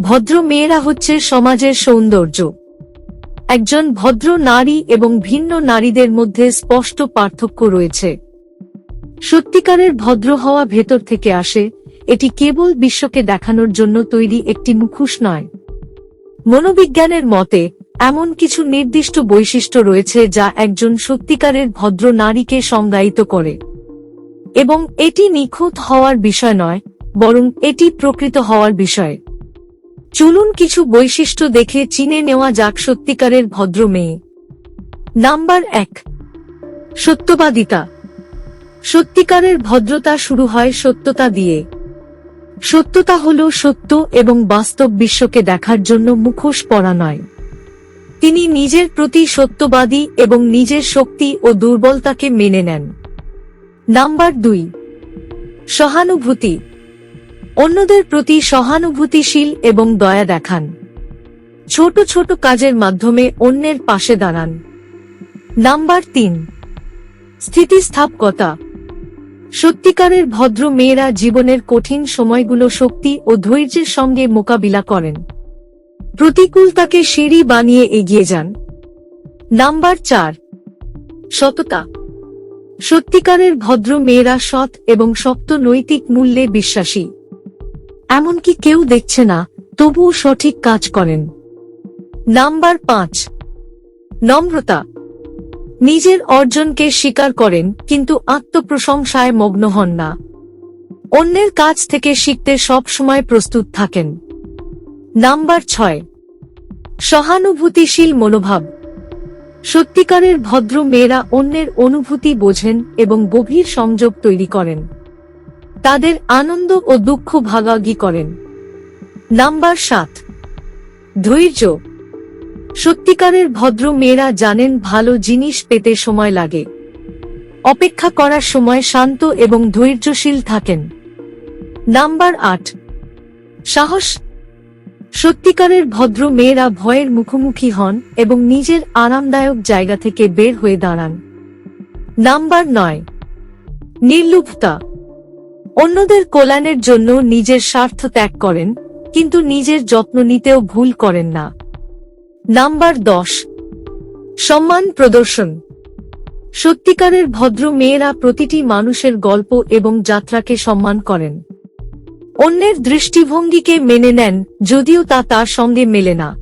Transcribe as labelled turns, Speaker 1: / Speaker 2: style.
Speaker 1: ভদ্র মেয়েরা হচ্ছে সমাজের সৌন্দর্য। একজন ভদ্র নারী এবং ভিন্ন নারীদের মধ্যে স্পষ্ট পার্থক্য রয়েছে। সত্যিকারের ভদ্র হওয়া ভেতর থেকে আসে, এটি কেবল বিশ্বকে দেখানোর জন্য তৈরি একটি মুখোশ নয়। মনোবিজ্ঞানের মতে, এমন কিছু নির্দিষ্ট বৈশিষ্ট্য রয়েছে যা একজন সত্যিকারের ভদ্র নারীকে সংজ্ঞায়িত করে। এবং এটি নিখুঁত হওয়ার বিষয় নয়, বরং এটি প্রকৃত হওয়ার বিষয়। চলুন কিছু বৈশিষ্ট্য দেখে চিনে নেওয়া যাক সত্যিকারের ভদ্র মেয়ে। নাম্বার এক, সত্যবাদিতা। সত্যিকারের ভদ্রতা শুরু হয় সত্যতা দিয়ে। সত্যতা হল সত্য এবং বাস্তব বিশ্বকে দেখার জন্য মুখোশ পরা নয়। তিনি নিজের প্রতি সত্যবাদী এবং নিজের শক্তি ও দুর্বলতাকে মেনে নেন। নাম্বার দুই, সহানুভূতি। অন্যদের প্রতি সহানুভূতিশীল এবং দয়া দেখান। ছোট ছোট কাজের মাধ্যমে অন্যের পাশে দাঁড়ান। নাম্বার তিন। স্থিতিস্থাপকতা। সত্যিকারের ভদ্র মেয়েরা জীবনের কঠিন সময়গুলো শক্তি ও ধৈর্যের সঙ্গে মোকাবিলা করেন। প্রতিকূলতাকে সিঁড়ি বানিয়ে এগিয়ে যান। নাম্বার চার। সততা। সত্যিকারের ভদ্র মেয়েরা সৎ এবং শক্ত নৈতিক মূল্যে বিশ্বাসী। এমনকি কেউ দেখছে না, তবুও সঠিক কাজ করেন। নাম্বার পাঁচ। নম্রতা। নিজের অর্জনকে স্বীকার করেন, কিন্তু আত্মপ্রশংসায় মগ্ন হন না। অন্যের কাছ থেকে শিখতে সব সময় প্রস্তুত থাকেন। নাম্বার ছয়। সহানুভূতিশীল মনোভাব। সত্যিকারের ভদ্র মেয়েরা অন্যের অনুভূতি বোঝেন এবং গভীর সংযোগ তৈরি করেন। তাদের আনন্দ ও দুঃখ ভাগাভাগি করেন। নাম্বার সাত। ধৈর্য। সত্যিকারের ভদ্র মেয়েরা জানেন ভালো জিনিস পেতে সময় লাগে। অপেক্ষা করার সময় শান্ত এবং ধৈর্যশীল থাকেন। নাম্বার আট। সাহস। সত্যিকারের ভদ্র মেয়েরা ভয়ের মুখোমুখি হন এবং নিজের আরামদায়ক জায়গা থেকে বের হয়ে দাঁড়ান। নাম্বার নয়। নির্লুপতা অন্যদের কল্যাণের জন্য নিজের স্বার্থ ত্যাগ করেন, কিন্তু নিজের যত্ন নিতেও ভুল করেন না। নাম্বার দশ। সম্মান প্রদর্শন। সত্যিকারের ভদ্র মেয়েরা প্রতিটি মানুষের গল্প এবং যাত্রাকে সম্মান করেন। অন্যের দৃষ্টিভঙ্গিকে মেনে নেন, যদিও তা তার সঙ্গে মেলে না।